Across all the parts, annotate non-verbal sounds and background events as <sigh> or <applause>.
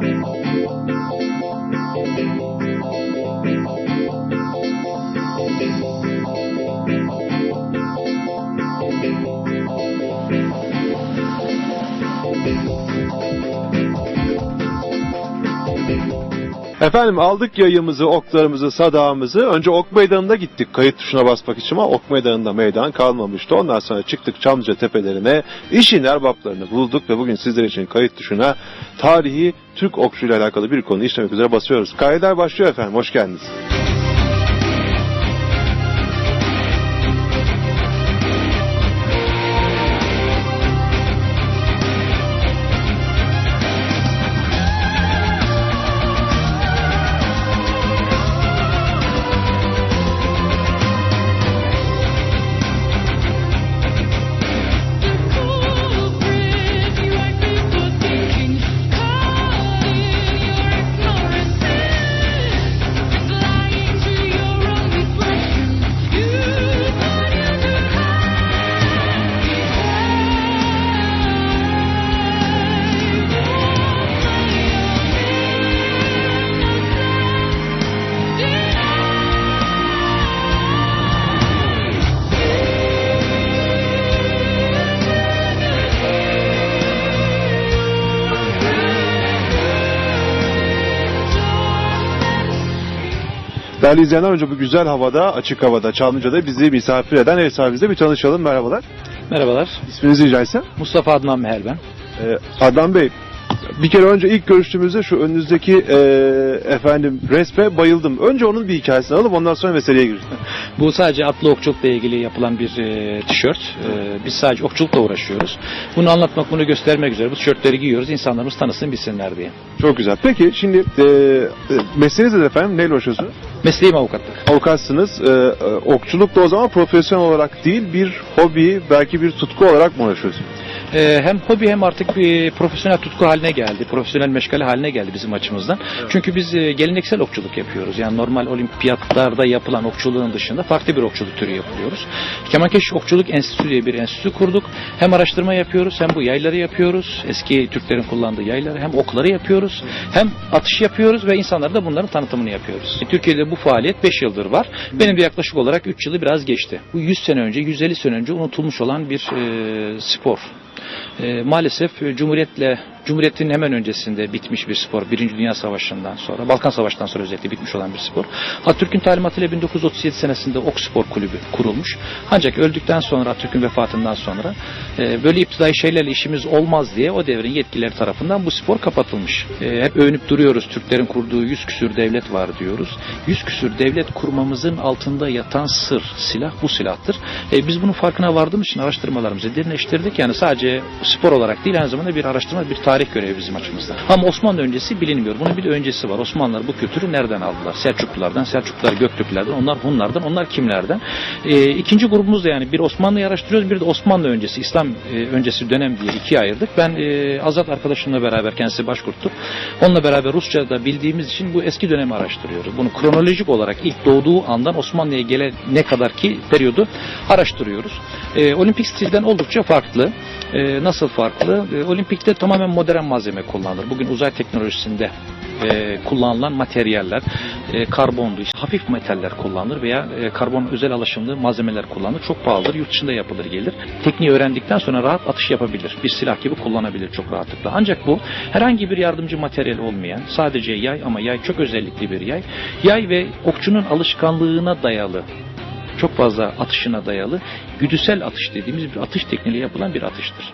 Thank you. Efendim aldık yayımızı, oklarımızı, sadağımızı. Önce ok meydanına gittik kayıt tuşuna basmak için ama ok meydanında meydan kalmamıştı. Ondan sonra çıktık Çamlıca tepelerine, işin erbaplarını bulduk ve bugün sizler için kayıt tuşuna tarihi Türk okçuyla alakalı bir konu işlemek üzere basıyoruz. Kayıtlar başlıyor efendim, hoş geldiniz. Değerli izleyenler önce bu güzel havada, açık havada, Çamlıca'da bizi misafir eden ev sahibimizle bir tanışalım. Merhabalar. Merhabalar. İsminizi rica etsem. Mustafa Adnan Meher ben. Ee, Adnan Bey, bir kere önce ilk görüştüğümüzde şu önünüzdeki e, efendim resme bayıldım. Önce onun bir hikayesini alıp ondan sonra meseleye gireceğim. Bu sadece atlı okçulukla ilgili yapılan bir e, tişört. E, biz sadece okçulukla uğraşıyoruz. Bunu anlatmak, bunu göstermek üzere bu tişörtleri giyiyoruz. İnsanlarımız tanısın, bilsinler diye. Çok güzel. Peki şimdi e, e, mesleğiniz nedir efendim? Neyle uğraşıyorsunuz? Mesleğim avukatlık. Avukatsınız. E, e, okçuluk da o zaman profesyonel olarak değil bir hobi, belki bir tutku olarak mı uğraşıyorsunuz? E, hem hobi hem artık bir profesyonel tutku haline geldi. Profesyonel meşgale haline geldi bizim açımızdan. Çünkü biz e, geleneksel okçuluk yapıyoruz. Yani normal olimpiyatlarda yapılan okçuluğun dışında farklı bir okçuluk türü yapıyoruz. Kemankeş Okçuluk Enstitüsü diye bir enstitü kurduk. Hem araştırma yapıyoruz hem bu yayları yapıyoruz. Eski Türklerin kullandığı yayları hem okları yapıyoruz. Hem atış yapıyoruz ve insanlara da bunların tanıtımını yapıyoruz. Türkiye'de bu faaliyet 5 yıldır var. Benim de yaklaşık olarak 3 yılı biraz geçti. Bu 100 sene önce, 150 sene önce unutulmuş olan bir e, spor. E, maalesef e, Cumhuriyet'le Cumhuriyet'in hemen öncesinde bitmiş bir spor. Birinci Dünya Savaşı'ndan sonra, Balkan Savaşı'ndan sonra özellikle bitmiş olan bir spor. Atatürk'ün talimatıyla 1937 senesinde Ok Spor Kulübü kurulmuş. Ancak öldükten sonra, Atatürk'ün vefatından sonra e, böyle iptidai şeylerle işimiz olmaz diye o devrin yetkilileri tarafından bu spor kapatılmış. E, hep övünüp duruyoruz. Türklerin kurduğu yüz küsür devlet var diyoruz. Yüz küsür devlet kurmamızın altında yatan sır, silah bu silahtır. E, biz bunun farkına vardığımız için araştırmalarımızı derinleştirdik. Yani sadece spor olarak değil aynı zamanda bir araştırma, bir tarih görevi bizim açımızdan. Ama Osmanlı öncesi bilinmiyor. Bunun bir de öncesi var. Osmanlılar bu kültürü nereden aldılar? Selçuklulardan, Selçuklular Göktürklerden, onlar Hunlardan, onlar kimlerden? E, ikinci grubumuz da yani bir Osmanlı'yı araştırıyoruz, bir de Osmanlı öncesi, İslam e, öncesi dönem diye ikiye ayırdık. Ben e, Azat arkadaşımla beraber kendisi başkurttu. Onunla beraber Rusça'da bildiğimiz için bu eski dönemi araştırıyoruz. Bunu kronolojik olarak ilk doğduğu andan Osmanlı'ya gelene kadar ki periyodu araştırıyoruz. E, olimpik stilden oldukça farklı. E, nasıl farklı? E, olimpikte tamamen modern malzeme kullanılır. Bugün uzay teknolojisinde e, kullanılan materyaller, e, karbondu, işte hafif metaller kullanılır veya e, karbon özel alaşımlı malzemeler kullanılır. Çok pahalıdır, yurt dışında yapılır gelir. Tekniği öğrendikten sonra rahat atış yapabilir. Bir silah gibi kullanabilir çok rahatlıkla. Ancak bu herhangi bir yardımcı materyal olmayan, sadece yay ama yay çok özellikli bir yay. Yay ve okçunun alışkanlığına dayalı çok fazla atışına dayalı güdüsel atış dediğimiz bir atış tekniğiyle yapılan bir atıştır.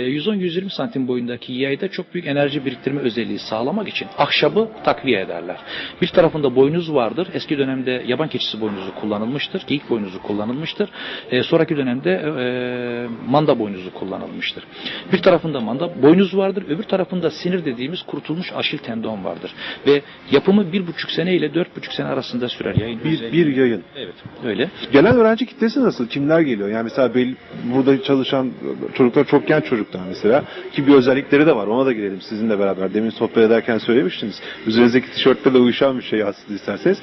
110-120 santim boyundaki yayda çok büyük enerji biriktirme özelliği sağlamak için ahşabı takviye ederler. Bir tarafında boynuz vardır. Eski dönemde yaban keçisi boynuzu kullanılmıştır. Geyik boynuzu kullanılmıştır. E, sonraki dönemde e, manda boynuzu kullanılmıştır. Bir tarafında manda boynuz vardır. Öbür tarafında sinir dediğimiz kurutulmuş aşil tendon vardır. Ve yapımı bir buçuk sene ile dört buçuk sene arasında sürer. Yayın Bir, özelliği- bir yayın. Evet öyle. Gelen öğrenci kitlesi nasıl? Kimler geliyor? Yani mesela belli, burada çalışan çocuklar çok genç çocuklar mesela. Ki bir özellikleri de var. Ona da girelim sizinle beraber. Demin sohbet ederken söylemiştiniz. Üzerinizdeki tişörtlerle uyuşan bir şey aslında isterseniz.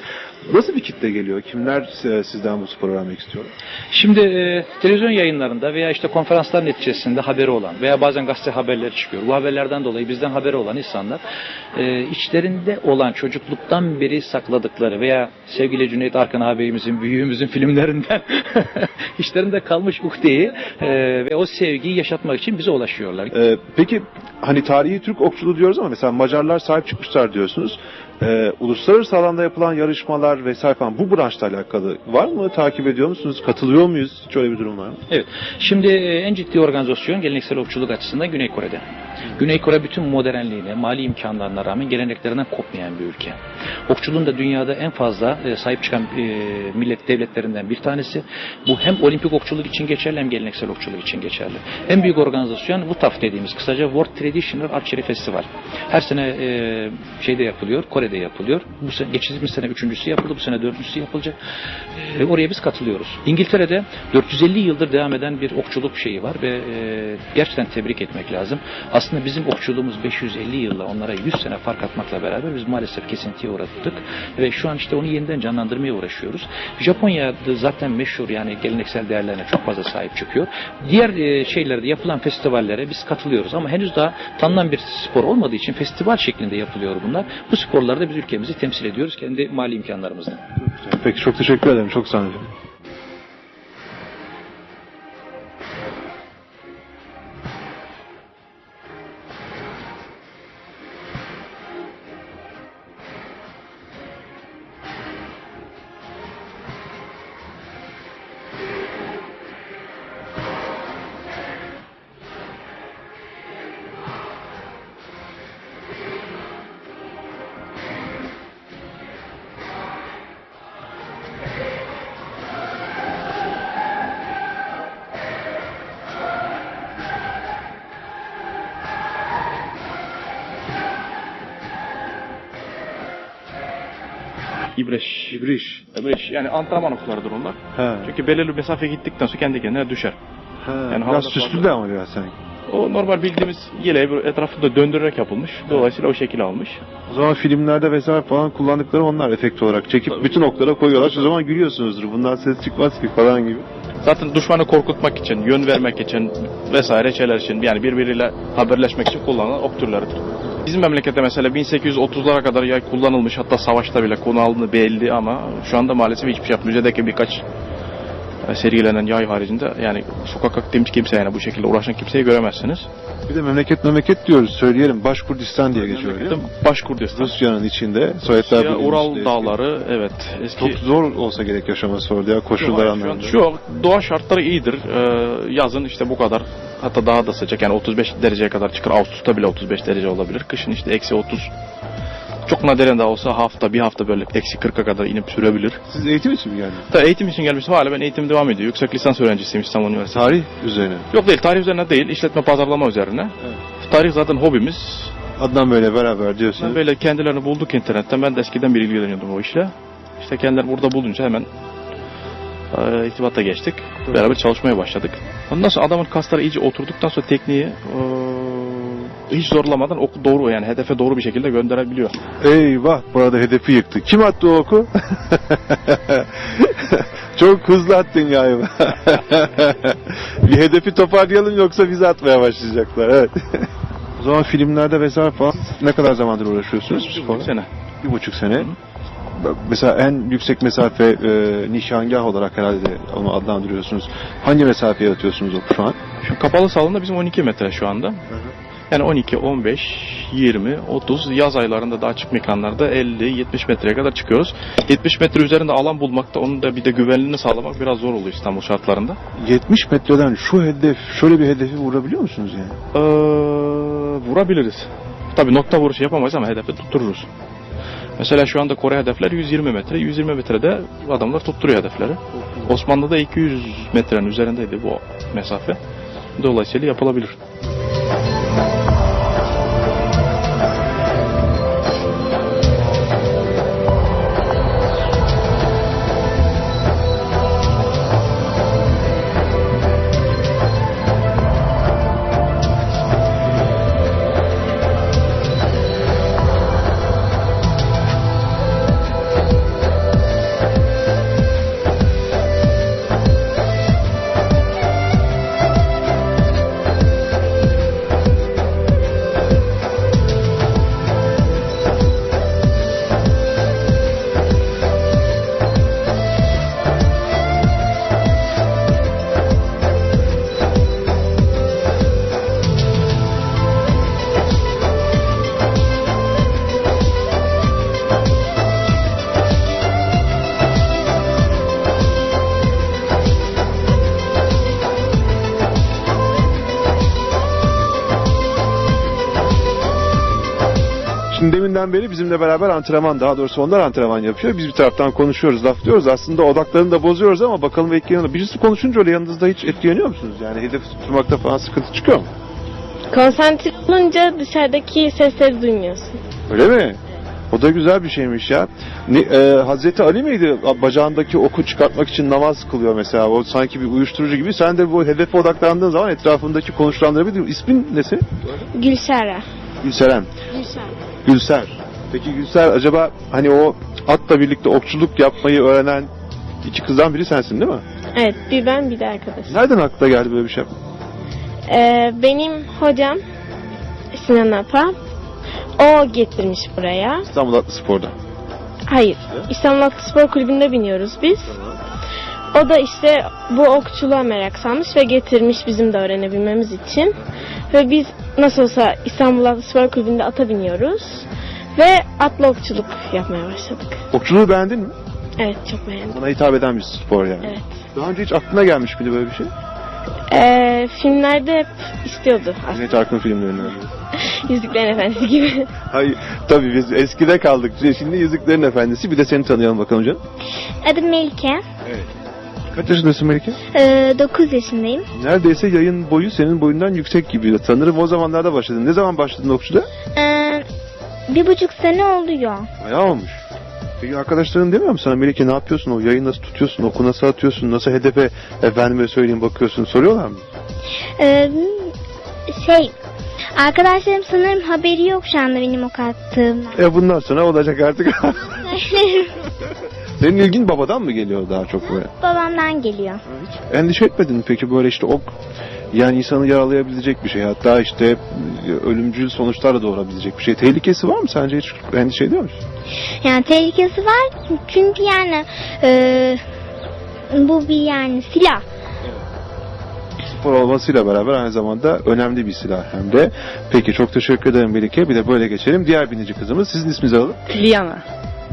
Nasıl bir kitle geliyor? Kimler e, sizden bu sporu öğrenmek istiyor? Şimdi e, televizyon yayınlarında veya işte konferanslar neticesinde haberi olan veya bazen gazete haberleri çıkıyor. Bu haberlerden dolayı bizden haberi olan insanlar e, içlerinde olan çocukluktan beri sakladıkları veya sevgili Cüneyt Arkın ağabeyimizin, büyüğümüzün filmlerinden <laughs> içlerinde kalmış uhdeyi e, ve o sevgiyi yaşatmak için bize ulaşıyorlar. Ee, peki hani tarihi Türk okçuluğu diyoruz ama mesela Macarlar sahip çıkmışlar diyorsunuz. Ee, uluslararası alanda yapılan yarışmalar vesaire falan bu branşla alakalı var mı? Takip ediyor musunuz? Katılıyor muyuz? Hiç öyle bir durum var mı? Evet. Şimdi e, en ciddi organizasyon geleneksel okçuluk açısından Güney Kore'de. Güney Kore bütün modernliğine, mali imkanlarına rağmen geleneklerinden kopmayan bir ülke. Okçuluğun da dünyada en fazla e, sahip çıkan e, millet devletlerinden bir tanesi. Bu hem olimpik okçuluk için geçerli hem geleneksel okçuluk için geçerli. En büyük organizasyon WTAF dediğimiz kısaca World Traditional Archery Festival. Her sene şeyde yapılıyor, Kore'de yapılıyor. Bu sene, geçtiğimiz sene üçüncüsü yapıldı, bu sene dördüncüsü yapılacak. E, oraya biz katılıyoruz. İngiltere'de 450 yıldır devam eden bir okçuluk şeyi var ve e, gerçekten tebrik etmek lazım. Aslında bizim okçuluğumuz 550 yılla onlara 100 sene fark atmakla beraber biz maalesef kesintiye uğrattık ve şu an işte onu yeniden canlandırmaya uğraşıyoruz. Japonya'da zaten meşhur yani geleneksel değerlerine çok fazla sahip çıkıyor. Diğer e, şeylerde yapılan festivallere biz katılıyoruz ama henüz daha tanınan bir spor olmadığı için festival şeklinde yapılıyor bunlar. Bu sporlarda biz ülkemizi temsil ediyoruz kendi mali imkanlarımızla. Peki çok teşekkür ederim. Çok sağ olun. İbreş. İbriş. İbreş. Yani antrenman oklarıdır onlar. He. Çünkü belirli bir mesafe gittikten sonra kendi kendine düşer. He. Yani biraz süslü de ama biraz sanki. O normal bildiğimiz yeleği böyle etrafında döndürerek yapılmış. Dolayısıyla o şekil almış. O zaman filmlerde vesaire falan kullandıkları onlar efekt olarak çekip bütün oklara koyuyorlar. O zaman gülüyorsunuzdur. Bundan ses çıkmaz ki falan gibi. Zaten düşmanı korkutmak için, yön vermek için vesaire şeyler için yani birbiriyle haberleşmek için kullanılan ok türleridir. Bizim memlekette mesela 1830'lara kadar yay kullanılmış hatta savaşta bile kullanıldığı belli ama şu anda maalesef hiçbir şey yok. Müzedeki birkaç e, sergilenen yay haricinde yani sokak aktivmiş kimse yani bu şekilde uğraşan kimseyi göremezsiniz. Bir de memleket memleket diyoruz. Söyleyelim. Başkurdistan diye geçiyor öyle mi? Başkurdistan. Rusya'nın içinde. Sovyetler Rusya, Ural dağları evet eski Çok zor olsa gerek yaşaması orada ya koşullar Şu an- anlamında. Şu doğa şartları iyidir. Ee, yazın işte bu kadar hatta daha da sıcak yani 35 dereceye kadar çıkar. Ağustos'ta bile 35 derece olabilir. Kışın işte eksi 30 çok nadiren de olsa hafta bir hafta böyle eksi 40'a kadar inip sürebilir. Siz eğitim için mi geldiniz? Tabii eğitim için gelmiştim hala ben eğitim devam ediyor. Yüksek lisans öğrencisiyim İstanbul Üniversitesi. Tarih üzerine. Yok değil tarih üzerine değil işletme pazarlama üzerine. Tarih zaten hobimiz. Adnan Bey'le beraber diyorsunuz. Ben böyle kendilerini bulduk internetten. Ben de eskiden beri ilgileniyordum o işle. İşte kendileri burada bulunca hemen e, irtibata geçtik. Beraber çalışmaya başladık. Ondan sonra adamın kasları iyice oturduktan sonra tekniği e, hiç zorlamadan oku doğru yani hedefe doğru bir şekilde gönderebiliyor. Eyvah burada hedefi yıktı. Kim attı o oku? <laughs> Çok hızlı attın galiba. <laughs> bir hedefi toparlayalım yoksa bizi atmaya başlayacaklar. Evet. o zaman filmlerde vesaire falan ne kadar zamandır uğraşıyorsunuz bu sporla? Sene. Bir buçuk sene. Mesela en yüksek mesafe e, nişangah olarak herhalde onu adlandırıyorsunuz. Hangi mesafeye atıyorsunuz oku şu an? Şu kapalı salonda bizim 12 metre şu anda. Yani 12, 15, 20, 30 yaz aylarında da açık mekanlarda 50, 70 metreye kadar çıkıyoruz. 70 metre üzerinde alan bulmakta onun da bir de güvenliğini sağlamak biraz zor oluyor İstanbul şartlarında. 70 metreden şu hedef, şöyle bir hedefi vurabiliyor musunuz yani? Ee, vurabiliriz. Tabii nokta vuruşu yapamayız ama hedefi tuttururuz. Mesela şu anda Kore hedefler 120 metre. 120 metrede adamlar tutturuyor hedefleri. Osmanlı'da 200 metrenin üzerindeydi bu mesafe. Dolayısıyla yapılabilir. Deminden beri bizimle beraber antrenman, daha doğrusu onlar antrenman yapıyor. Biz bir taraftan konuşuyoruz, laflıyoruz. Aslında odaklarını da bozuyoruz ama bakalım etkileniyor. Birisi konuşunca öyle yanınızda hiç etkileniyor musunuz? Yani hedef tutturmakta falan sıkıntı çıkıyor mu? Konsantre olunca dışarıdaki sesleri duymuyorsun. Öyle mi? O da güzel bir şeymiş ya. Ne, e, Hazreti Ali miydi bacağındaki oku çıkartmak için namaz kılıyor mesela. O sanki bir uyuşturucu gibi. Sen de bu hedefe odaklandığın zaman etrafındaki konuşulanları bir İsmin nesi? Gülşara. Gülseren. Gülşara. Gülser. Peki Gülser acaba hani o atla birlikte okçuluk yapmayı öğrenen iki kızdan biri sensin değil mi? Evet bir ben bir de arkadaşım. Nereden aklına geldi böyle bir şey? Ee, benim hocam Sinan Apa. O getirmiş buraya. İstanbul Atlı Spor'da. Hayır. İstanbul Atlı Spor Kulübü'nde biniyoruz biz. O da işte bu okçuluğa merak salmış ve getirmiş bizim de öğrenebilmemiz için. Ve biz nasıl olsa İstanbul Atlı Spor Kulübü'nde ata biniyoruz. Ve atlı okçuluk yapmaya başladık. Okçuluğu beğendin mi? Evet çok beğendim. Bana hitap eden bir spor yani. Evet. Daha önce hiç aklına gelmiş miydi böyle bir şey? Ee, filmlerde hep istiyordu aslında. Cüneyt Arkın filmlerinden. <laughs> Yüzüklerin Efendisi gibi. Hayır tabii biz eskide kaldık. Şimdi Yüzüklerin Efendisi. Bir de seni tanıyalım bakalım canım. Adım Melike. Kaç yaşındasın Melike? Ee, 9 yaşındayım. Neredeyse yayın boyu senin boyundan yüksek gibi. Sanırım o zamanlarda başladın. Ne zaman başladın okçuluğa? Ee, bir buçuk sene oluyor. Bayağı olmuş. Peki arkadaşların demiyor mu sana Melike ne yapıyorsun? O yayını nasıl tutuyorsun? Oku nasıl atıyorsun? Nasıl hedefe efendime söyleyeyim bakıyorsun? Soruyorlar mı? Ee, şey, arkadaşlarım sanırım haberi yok şu anda benim ok attığımdan. E bundan sonra olacak artık. <laughs> <laughs> Senin ilgin babadan mı geliyor daha çok böyle? Babamdan geliyor. Endişe etmedin mi peki böyle işte ok yani insanı yaralayabilecek bir şey hatta işte ölümcül sonuçlar da doğurabilecek bir şey. Tehlikesi var mı sence hiç endişe ediyor musun? Yani tehlikesi var çünkü yani e, bu bir yani silah. Spor olmasıyla beraber aynı zamanda önemli bir silah hem de. Peki çok teşekkür ederim Melike. Bir de böyle geçelim. Diğer binici kızımız. Sizin isminizi alalım. Liana.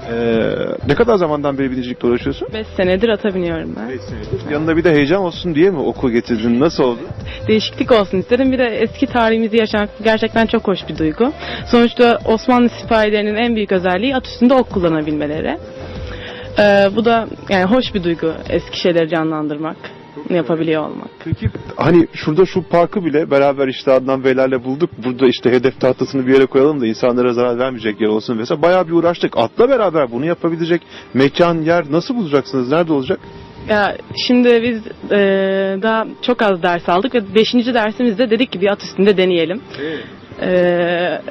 Ee, ne kadar zamandan beri binicilikle uğraşıyorsun? 5 senedir ata biniyorum ben. Yanında bir de heyecan olsun diye mi oku getirdin? Nasıl oldu? Değişiklik olsun istedim. Bir de eski tarihimizi yaşamak gerçekten çok hoş bir duygu. Sonuçta Osmanlı sipahilerinin en büyük özelliği at üstünde ok kullanabilmeleri. Ee, bu da yani hoş bir duygu eski şeyleri canlandırmak, yapabiliyor olmak. Peki hani şurada şu parkı bile beraber işte Adnan Beylerle bulduk. Burada işte hedef tahtasını bir yere koyalım da insanlara zarar vermeyecek yer olsun mesela. Bayağı bir uğraştık. Atla beraber bunu yapabilecek mekan, yer nasıl bulacaksınız? Nerede olacak? Ya şimdi biz e, daha çok az ders aldık ve 5. dersimizde dedik ki bir at üstünde deneyelim. Ee,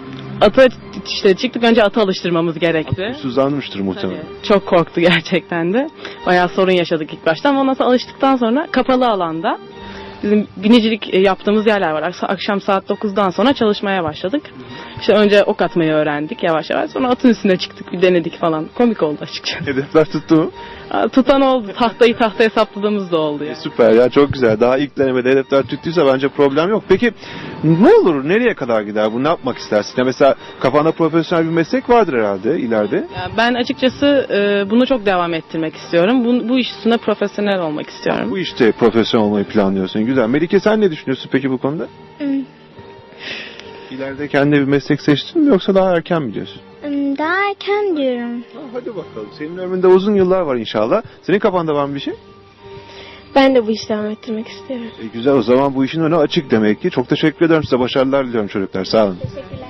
ata işte çıktık önce atı alıştırmamız gerekti. Suzlanmıştır muhtemelen. Çok korktu gerçekten de. Bayağı sorun yaşadık ilk başta ama ondan sonra alıştıktan sonra kapalı alanda bizim binicilik e, yaptığımız yerler var. Akşam saat 9'dan sonra çalışmaya başladık. İşte önce ok atmayı öğrendik yavaş yavaş. Sonra atın üstüne çıktık bir denedik falan. Komik oldu açıkçası. Hedefler tuttu mu? Aa, Tutan oldu. Tahtayı tahtaya sapladığımız da oldu ya. Süper ya çok güzel. Daha ilk denemede hedefler tuttuysa bence problem yok. Peki ne olur? Nereye kadar gider? Bu ne yapmak istersin? Ya mesela kafanda profesyonel bir meslek vardır herhalde ileride. Ya Ben açıkçası e, bunu çok devam ettirmek istiyorum. Bu, bu iş üstünde profesyonel olmak istiyorum. Bu işte profesyonel olmayı planlıyorsun. Güzel. Melike sen ne düşünüyorsun peki bu konuda? Hmm, İleride kendine bir meslek seçtin mi yoksa daha erken mi diyorsun? hmm, Daha erken diyorum. hadi bakalım. Senin ömründe uzun yıllar var inşallah. Senin kafanda var mı bir şey? Ben de bu işi devam ettirmek istiyorum. E, güzel o zaman bu işin önü açık demek ki. Çok teşekkür ederim size. Başarılar diliyorum çocuklar. Sağ olun. Teşekkürler.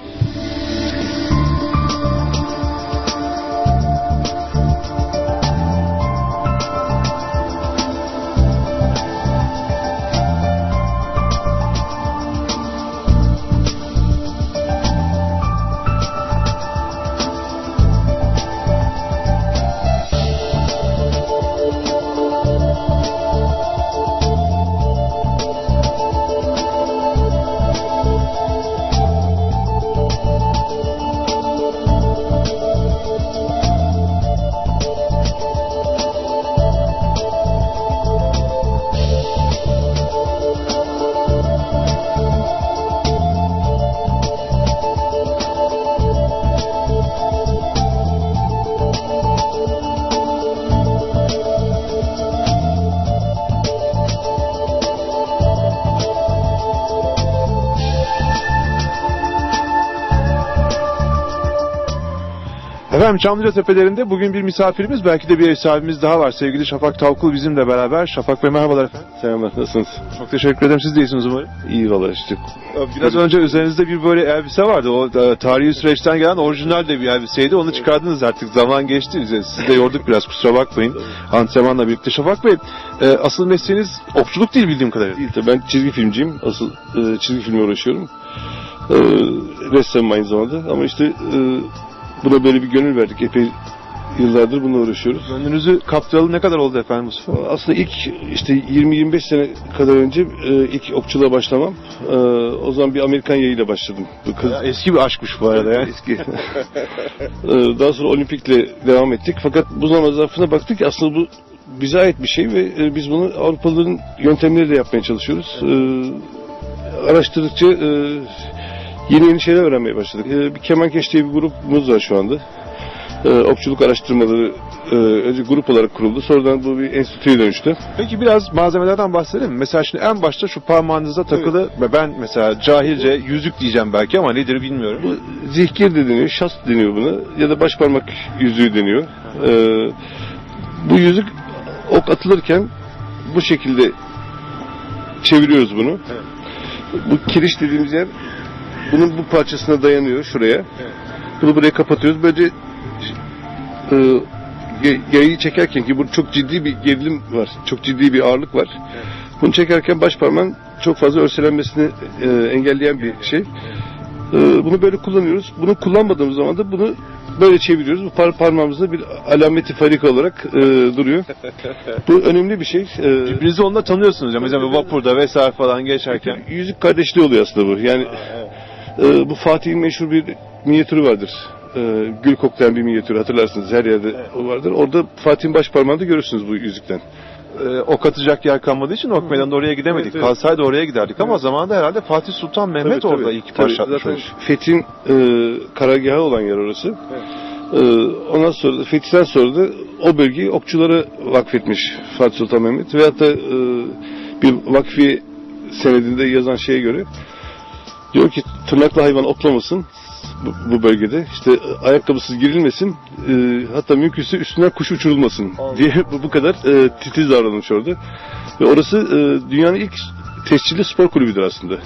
Efendim Çamlıca Tepelerinde bugün bir misafirimiz, belki de bir ev sahibimiz daha var. Sevgili Şafak Tavkul bizimle beraber. Şafak Bey merhabalar efendim. Selamlar nasılsınız? Çok teşekkür ederim. Siz de iyisiniz umarım. İyi valla işte. Biraz önce üzerinizde bir böyle elbise vardı. O e, tarihi süreçten gelen orijinal de bir elbiseydi. Onu çıkardınız artık. Zaman geçti. Bize- Sizi de yorduk biraz kusura bakmayın. Antrenmanla birlikte. Şafak Bey, e, asıl mesleğiniz okçuluk değil bildiğim kadarıyla. Değil tabii ben çizgi filmciyim. Asıl e, çizgi filmle uğraşıyorum. Ressamım aynı zamanda ama işte buna böyle bir gönül verdik. Epey yıllardır bununla uğraşıyoruz. Gönlünüzü kaptıralı ne kadar oldu efendim Mustafa? Aslında ilk işte 20-25 sene kadar önce e, ilk okçuluğa başlamam. E, o zaman bir Amerikan yayıyla başladım. Bu kız Ya eski bir aşkmış bu arada ya. Eski. Ee, Daha sonra olimpikle devam ettik. Fakat bu zaman zarfına baktık ki aslında bu bize ait bir şey ve e, biz bunu Avrupalıların yöntemleriyle yapmaya çalışıyoruz. Ee, Araştırdıkça e, yeni yeni şeyler öğrenmeye başladık. Ee, Bir Kemankeş diye bir grubumuz var şu anda. Ee, Okçuluk araştırmaları e, önce grup olarak kuruldu. Sonradan bu bir enstitüye dönüştü. Peki biraz malzemelerden bahsedelim mi? Mesela şimdi en başta şu parmağınıza takılı ve ben mesela cahilce yüzük diyeceğim belki ama nedir bilmiyorum. Bu zihkir de deniyor, şast deniyor buna ya da baş parmak yüzüğü deniyor. Ee, bu yüzük ok atılırken bu şekilde çeviriyoruz bunu. Bu kiriş dediğimiz yer bunun bu parçasına dayanıyor şuraya. Bunu buraya kapatıyoruz. Böylece e, yayı çekerken ki bu çok ciddi bir gerilim var. Çok ciddi bir ağırlık var. Bunu çekerken baş parmağın çok fazla örselenmesini e, engelleyen bir şey. Ee, bunu böyle kullanıyoruz. Bunu kullanmadığımız zaman da bunu böyle çeviriyoruz. Bu par parmağımızda bir alameti farika olarak e, duruyor. Bu önemli bir şey. Ee, Birbirinizi onunla tanıyorsunuz ya. Mesela vapurda vesaire falan geçerken. yüzük kardeşliği oluyor aslında bu. Yani e, bu Fatih'in meşhur bir minyatürü vardır. E, gül koklayan bir minyatür hatırlarsınız her yerde o vardır. Orada Fatih'in baş parmağında görürsünüz bu yüzükten. e, ok atacak yer kalmadığı için ok meydanında oraya gidemedik. Evet, evet. Kalsaydı oraya giderdik ama zamanında herhalde Fatih Sultan Mehmet Tabii, orada tabii. ilk Tabii, başlatmış olmuş. Fethin e, karargahı olan yer orası. E, ondan sonra da Fetih'ten sonra da o bölgeyi okçulara vakfetmiş Fatih Sultan Mehmet. Ve hatta e, bir vakfi senedinde yazan şeye göre diyor ki tırnaklı hayvan oklamasın bu, bu bölgede. İşte e, ayakkabısız girilmesin. e, hatta mümkünse üstünden kuş uçurulmasın diye <laughs> bu, bu kadar e, titiz davranmış orada. Ve orası e, dünyanın ilk tescilli spor kulübüdür aslında.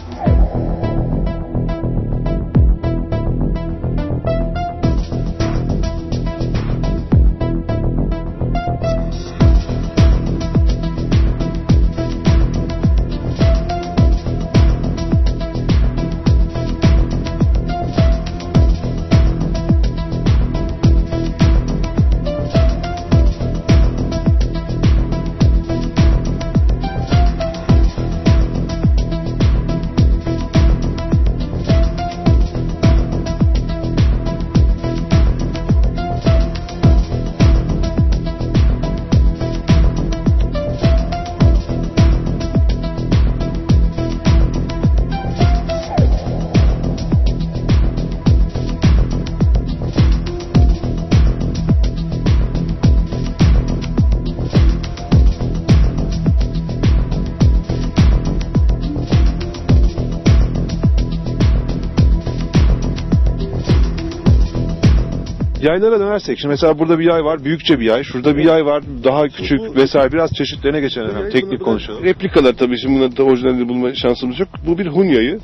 Yaylara dönersek şimdi mesela burada bir yay var büyükçe bir yay. Şurada bir yay var daha küçük vesaire biraz çeşitlerine geçelim efendim. Teknik konuşalım. Replikalar tabii şimdi bunların da orijinalini bulma şansımız yok. Bu bir Hun yayı.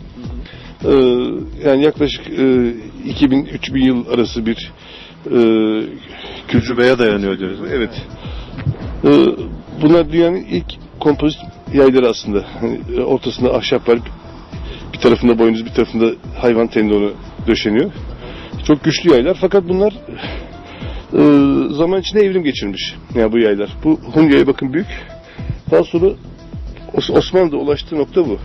Ee, yani yaklaşık e, 2000-3000 yıl arası bir e, Tecrübeye dayanıyor diyoruz. Evet. Ee, bunlar dünyanın ilk kompozit yayları aslında. Hani, e, ortasında ahşap var. Bir tarafında boynuz, bir tarafında hayvan tendonu döşeniyor. Çok güçlü yaylar fakat bunlar e, zaman içinde evrim geçirmiş. Yani bu yaylar. Bu Hun yayı bakın büyük. Daha sonra Os- Osmanlı'da ulaştığı nokta bu.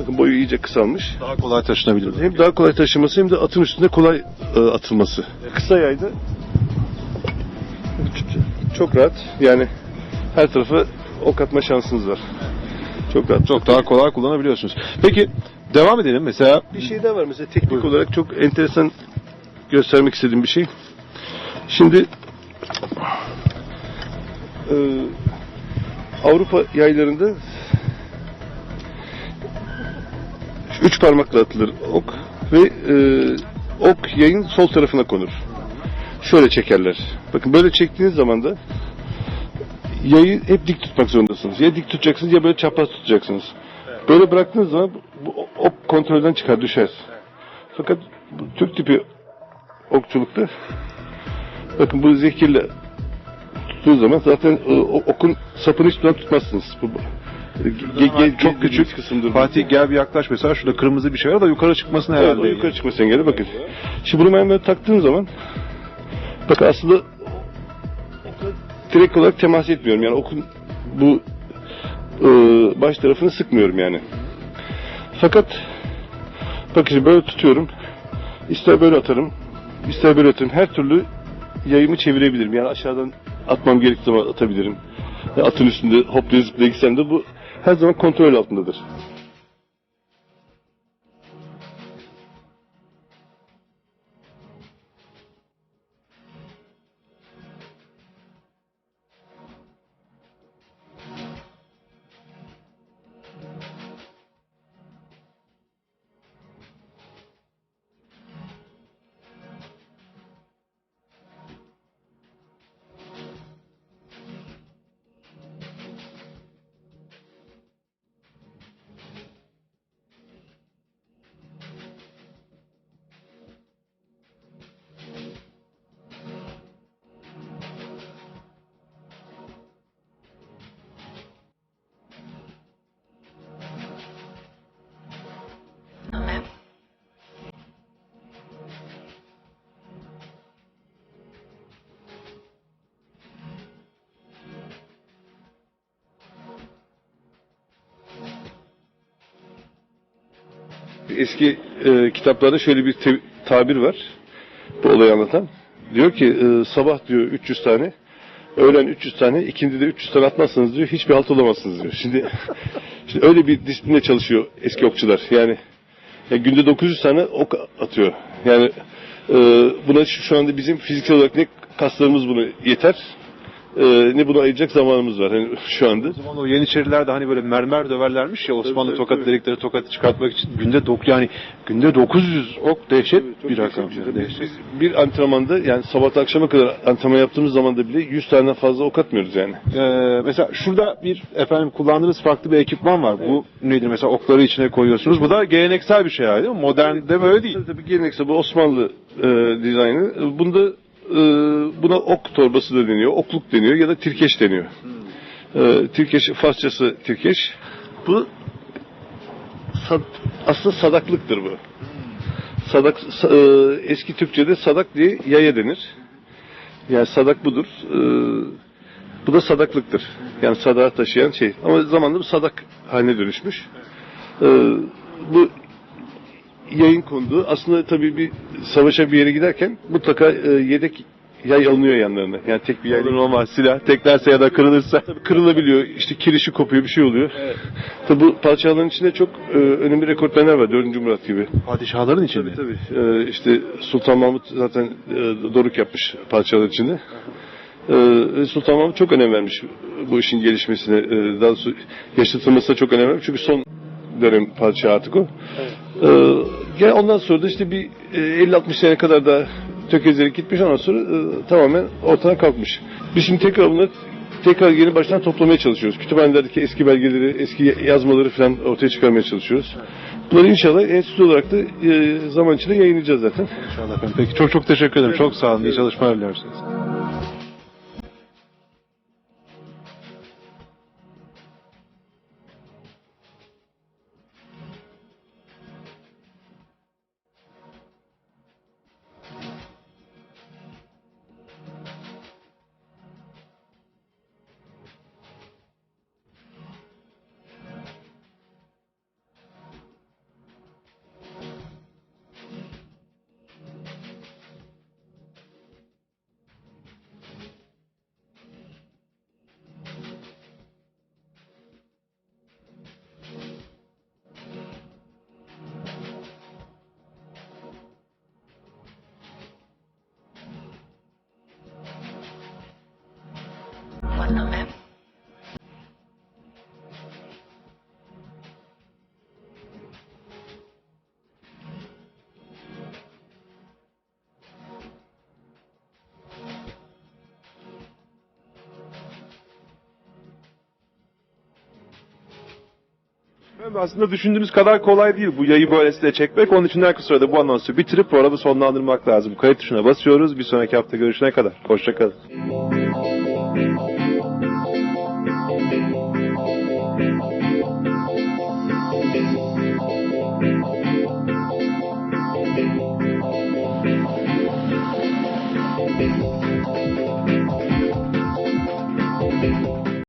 Bakın boyu iyice kısalmış. Daha kolay taşınabilir. Hem daha kolay taşıması hem de atın üstünde kolay e, atılması. Kısa yayda çok rahat yani her tarafa ok atma şansınız var. Çok rahat. Çok daha kolay kullanabiliyorsunuz. Peki devam edelim. Mesela Bir şey daha var mesela teknik olarak çok enteresan göstermek istediğim bir şey. Şimdi e, Avrupa yaylarında üç parmakla atılır ok ve e, ok yayın sol tarafına konur. Şöyle çekerler. Bakın böyle çektiğiniz zaman da yayı hep dik tutmak zorundasınız. Ya dik tutacaksınız ya böyle çapraz tutacaksınız. Böyle bıraktığınız zaman bu ok kontrolden çıkar düşer. Fakat Türk tipi okçulukta bakın bu zehirle tuttuğu zaman zaten e, o- okun sapını hiçbir zaman tutmazsınız. Bu, bu- ge- ge- çok küçük. kısımdır. Fatih gel bir yaklaş mesela şurada kırmızı bir şey var da yukarı çıkmasına Evet, herhalde. o yukarı çıkması engeli bakın. Şimdi bunu ben böyle taktığım zaman bakın aslında direkt olarak temas etmiyorum. Yani okun bu e, baş tarafını sıkmıyorum yani. Fakat bakın şimdi böyle tutuyorum. İster böyle atarım, ister böyle atarım. Her türlü yayımı çevirebilirim. Yani aşağıdan atmam gerektiği zaman atabilirim. Atın üstünde hoplaya zıplaya gitsem de bu her zaman kontrol altındadır. Eski e, kitaplarda şöyle bir te- tabir var. Bu olayı anlatan. Diyor ki e, sabah diyor 300 tane, öğlen 300 tane, ikindi de 300 tane atmazsanız diyor hiçbir halt olamazsınız diyor. Şimdi, <laughs> şimdi öyle bir disiplinle çalışıyor eski okçular. Yani ya günde 900 tane ok atıyor. Yani e, buna şu, anda bizim fiziksel olarak ne kaslarımız bunu yeter, e, ne bunu ayıracak zamanımız var hani <laughs> şu anda. O zaman o Yeniçerilerde hani böyle mermer döverlermiş ya Osmanlı tabii, tokat tabii. dedikleri tokatı çıkartmak için günde dok yani günde 900 ok dehşet Çok bir rakam. yani, dehşet. Biz bir antrenmanda yani sabah akşama kadar antrenman yaptığımız zaman da bile 100 taneden fazla ok atmıyoruz yani. Ee, mesela şurada bir efendim kullandığınız farklı bir ekipman var. Bu nedir mesela okları içine koyuyorsunuz. Bu da geleneksel bir şey yani değil mi? Modernde böyle değil. Tabii, tabii geleneksel bu Osmanlı e, dizaynı. Bunda buna ok torbası da deniyor, okluk deniyor ya da tirkeş deniyor. E, tirkeş, Farsçası tirkeş. Bu aslında sadaklıktır bu. Sadak, sa- e, eski Türkçe'de sadak diye yaya denir. Yani sadak budur. E, bu da sadaklıktır. Yani sadağı taşıyan şey. Ama zamanla bu sadak haline dönüşmüş. E, bu yayın konduğu aslında tabii bir savaşa bir yere giderken mutlaka e, yedek yay alınıyor yanlarına. Yani tek bir yay Olur normal silah teklerse ya da kırılırsa. Tabii kırılabiliyor. işte kirişi kopuyor bir şey oluyor. Tabii bu parçaların içinde çok e, önemli rekortmenler var. 4. Murat gibi. Padişahların içinde. Tabii tabii. E, işte Sultan Mahmut zaten e, doruk yapmış parçalar içinde. E, ve Sultan Mahmut çok önem vermiş bu işin gelişmesine. E, daha doğrusu yaşatılmasına çok önem vermiş. Çünkü son dönem parça artık o. E, gene ondan sonra da işte bir e, 50-60 sene kadar da tökezleyerek gitmiş ondan sonra e, tamamen ortadan kalkmış. Biz şimdi tekrar bunu tekrar yeni baştan toplamaya çalışıyoruz. Kütüphanelerdeki eski belgeleri, eski yazmaları falan ortaya çıkarmaya çalışıyoruz. Bunları inşallah enstitü olarak da e, zaman içinde yayınlayacağız zaten. İnşallah efendim. Peki çok çok teşekkür ederim. Çok sağ olun. İyi çalışmalar diliyoruz. Efendim aslında düşündüğünüz kadar kolay değil bu yayı böylesine çekmek. Onun için kısa sürede bu anonsu bitirip programı sonlandırmak lazım. Kayıt tuşuna basıyoruz. Bir sonraki hafta görüşene kadar. Hoşçakalın.